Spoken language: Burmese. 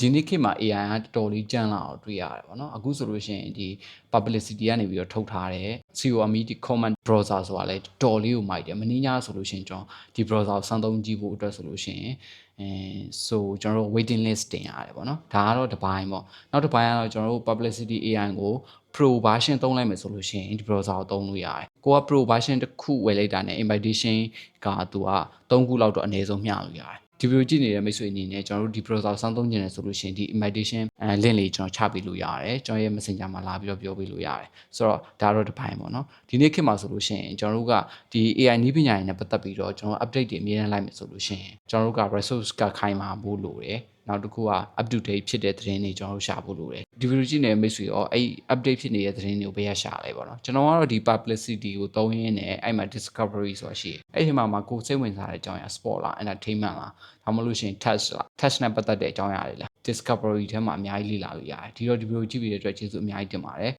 ဒီနေ့ခေတ်မှာ AI ကတော်တော်လေးကြမ်းလာအောင်တွေ့ရတယ်ပေါ့နော်အခုဆိုလို့ရှိရင်ဒီ publicity ကနေပြီးတော့ထုတ်ထားတဲ့ COME ဒီ command browser ဆိုတာလဲတော်တော်လေးကိုမိုက်တယ်မင်းညာဆိုလို့ရှိရင်ကျွန်တော်ဒီ browser ကိုစမ်းသုံးကြည့်ဖို့အတွက်ဆိုလို့ရှိရင်အဲဆိုကျွန်တော်တို့ waiting list တင်ရတယ်ပေါ့နော်ဒါကတော့တစ်ပိုင်းပေါ့နောက်တစ်ပိုင်းကတော့ကျွန်တော်တို့ publicity AI ကို pro version သုံးလိုက်မယ်ဆိုလို့ရှိရင်ဒီ browser ကိုသုံးလို့ရတယ်ကိုက pro version တစ်ခုဝယ်လိုက်တာနဲ့ invitation ကသူက3ခုလောက်တော့အနည်းဆုံးမျှလို့ရတယ် ဒီဗီဒီယိုကြည့်နေတဲ့မိတ်ဆွေအနေနဲ့ကျွန်တော်တို့ဒီ browser ကိုစောင့်သုံးနေတယ်ဆိုလို့ရှိရင်ဒီ invitation အဲ link လေးကျွန်တော်ချပေးလို့ရတယ်ကျွန်တော်ရဲ့ messenger မှာလာပြီးတော့ပြောပေးလို့ရတယ်ဆိုတော့ဒါတော့တစ်ပိုင်းပေါ့နော်ဒီနေ့ခေတ်မှာဆိုလို့ရှိရင်ကျွန်တော်တို့ကဒီ AI နည်းပညာတွေနဲ့ပတ်သက်ပြီးတော့ကျွန်တော် update တွေအမြဲတမ်းလိုက်မယ်ဆိုလို့ရှိရင်ကျွန်တော်တို့က resource ကခိုင်မာဖို့လိုတယ် နောက်တစ်ခုက up to date ဖြစ်တဲ့သတင်းတွေကျွန်တော်တို့ရှာဖို့လိုတယ်ဒီဗီဒီယိုကြည့်နေတဲ့မိတ်ဆွေရောအဲ့ update ဖြစ်နေတဲ့သတင်းတွေကိုဘယ်ရရှာလဲပေါ့နော်ကျွန်တော်ကတော့ဒီ publicity ကိုသုံးရင်းနဲ့အဲ့မှာ discovery ဆိုတာရှိတယ်အဲ့ဒီမှာမှာကိုယ်စိတ်ဝင်စားတဲ့အကြောင်းအရာ sport လား entertainment လားဒါမှမဟုတ်လို့ရှိရင် touch လား touch နဲ့ပတ်သက်တဲ့အကြောင်းအရာတွေလား discovery ထဲမှာအများကြီးလေ့လာလို့ရတယ်ဒီတော့ဒီဗီဒီယိုကြည့်ပြီးတဲ့အတွက်ကျေးဇူးအများကြီးတင်ပါတယ်